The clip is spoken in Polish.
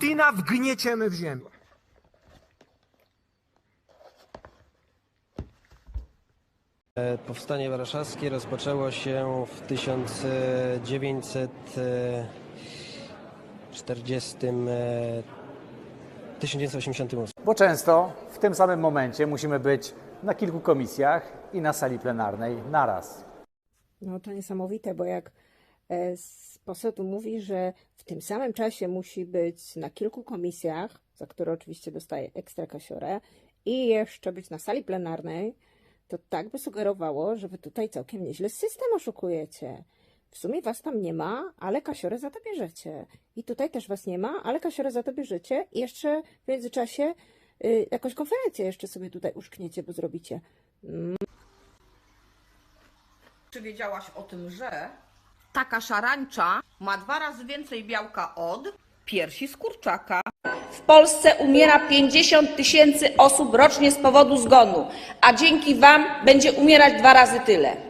Putina wgnieciemy w ziemię. Powstanie warszawskie rozpoczęło się w 1940, e, 1988. Bo często w tym samym momencie musimy być na kilku komisjach i na sali plenarnej naraz. No to niesamowite, bo jak poseł tu mówi, że w tym samym czasie musi być na kilku komisjach, za które oczywiście dostaje ekstra kasiorę, i jeszcze być na sali plenarnej, to tak by sugerowało, że wy tutaj całkiem nieźle system oszukujecie. W sumie was tam nie ma, ale kasiorę za to bierzecie. I tutaj też was nie ma, ale kasiorę za to bierzecie. I jeszcze w międzyczasie y, jakąś konferencję jeszcze sobie tutaj uszkniecie, bo zrobicie. Czy wiedziałaś o tym, że taka szarańcza ma dwa razy więcej białka od piersi z kurczaka? W Polsce umiera 50 tysięcy osób rocznie z powodu zgonu, a dzięki Wam będzie umierać dwa razy tyle.